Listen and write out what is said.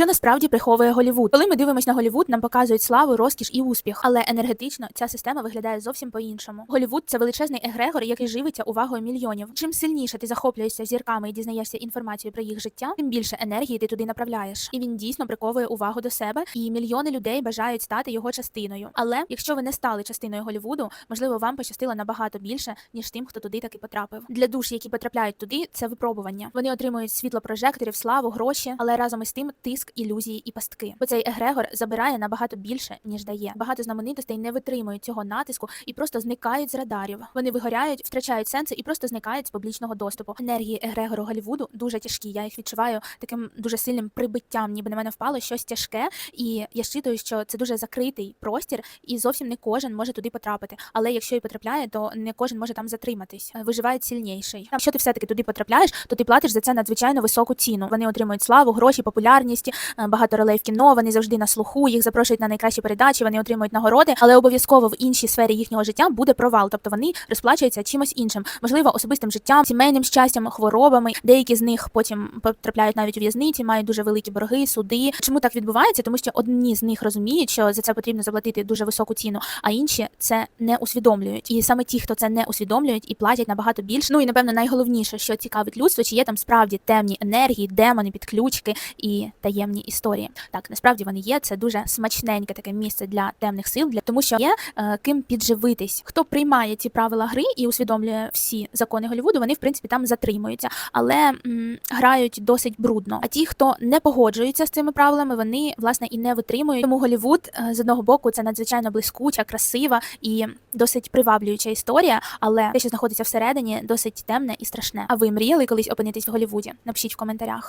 Що насправді приховує Голівуд? Коли ми дивимося на Голівуд, нам показують славу, розкіш і успіх, але енергетично ця система виглядає зовсім по-іншому. Голівуд це величезний егрегор, який живиться увагою мільйонів. Чим сильніше ти захоплюєшся зірками і дізнаєшся інформацію про їх життя, тим більше енергії ти туди направляєш. І він дійсно приковує увагу до себе, і мільйони людей бажають стати його частиною. Але якщо ви не стали частиною Голівуду, можливо, вам пощастило набагато більше, ніж тим, хто туди таки потрапив. Для душ, які потрапляють туди, це випробування. Вони отримують світло прожекторів, славу, гроші, але разом із тим тиск, ілюзії і пастки. Бо цей егрегор забирає набагато більше, ніж дає. Багато знаменитостей не витримують цього натиску і просто зникають з радарів. Вони вигоряють, втрачають сенси і просто зникають з публічного доступу. Енергії егрегору Голівуду дуже тяжкі. Я їх відчуваю таким дуже сильним прибиттям, ніби на мене впало щось тяжке. І я щитую, що це дуже закритий простір, і зовсім не кожен може туди потрапити. Але якщо і потрапляє, то не кожен може там затриматись. Е, Виживає сильніший. Якщо ти все-таки туди потрапляєш, то ти платиш за це надзвичайно високу ціну. Вони отримують славу, гроші, популярність, багато ролей в кіно. Вони завжди на слуху, їх запрошують на найкращі передачі, вони отримують нагороди, але обов'язково в іншій сфері їхнього життя буде провал. Тобто вони розплачуються чимось іншим, можливо, особистим життям, сімейним щастям, хворобами. Деякі з них потім потрапляють навіть у в'язниці, мають дуже великі борги, суди. Чому так відбувається? Тому що одні з них розуміють, що за це потрібно заплатити дуже високу ціну, а інші це не усвідомлюють. І саме ті, хто це не усвідомлюють і платять набагато більше. Ну і напевно найголовніше, що цікавить людство, чи є там справді темні енергії, демони, підключки і таємні історії. Так, насправді вони є. Це дуже смачненьке таке місце для темних сил, для тому, що є е, ким підживитись. Хто приймає ці правила гри і усвідомлює всі закони Голлівуду, вони в принципі там затримуються, але м, грають досить брудно. А ті, хто не погоджується з цими правилами, вони власне і не витримують. Тому Голлівуд е, з одного боку це надзвичайно блискуча, красива і досить приваблююча історія, але те, що знаходиться всередині, досить темне і страшне. А ви мріяли колись опинитись в Голлівуді? Напишіть в коментарях.